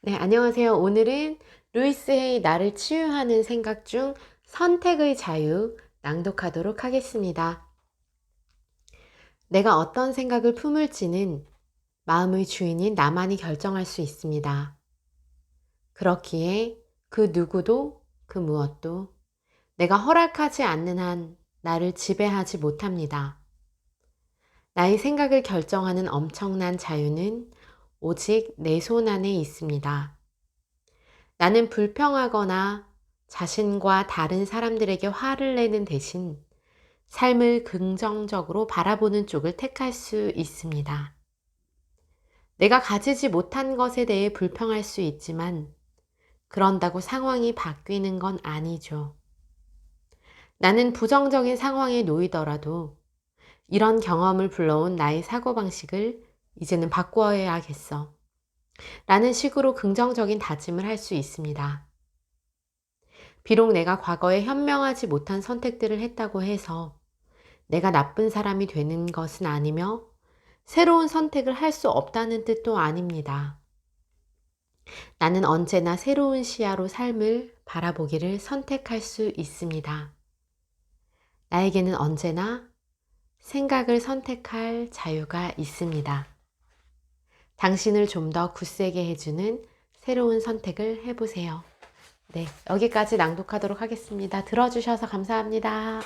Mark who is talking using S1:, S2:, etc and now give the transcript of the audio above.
S1: 네, 안녕하세요. 오늘은 루이스 헤이 나를 치유하는 생각 중 선택의 자유 낭독하도록 하겠습니다. 내가 어떤 생각을 품을지는 마음의 주인인 나만이 결정할 수 있습니다. 그렇기에 그 누구도 그 무엇도 내가 허락하지 않는 한 나를 지배하지 못합니다. 나의 생각을 결정하는 엄청난 자유는 오직 내 손 안에 있습니다. 나는 불평하거나 자신과 다른 사람들에게 화를 내는 대신 삶을 긍정적으로 바라보는 쪽을 택할 수 있습니다. 내가 가지지 못한 것에 대해 불평할 수 있지만 그런다고 상황이 바뀌는 건 아니죠. 나는 부정적인 상황에 놓이더라도 이런 경험을 불러온 나의 사고방식을 이제는 바꿔야겠어. 라는 식으로 긍정적인 다짐을 할 수 있습니다. 비록 내가 과거에 현명하지 못한 선택들을 했다고 해서 내가 나쁜 사람이 되는 것은 아니며 새로운 선택을 할 수 없다는 뜻도 아닙니다. 나는 언제나 새로운 시야로 삶을 바라보기를 선택할 수 있습니다. 나에게는 언제나 생각을 선택할 자유가 있습니다. 당신을 좀 더 굳세게 해주는 새로운 선택을 해보세요. 네, 여기까지 낭독하도록 하겠습니다. 들어주셔서 감사합니다.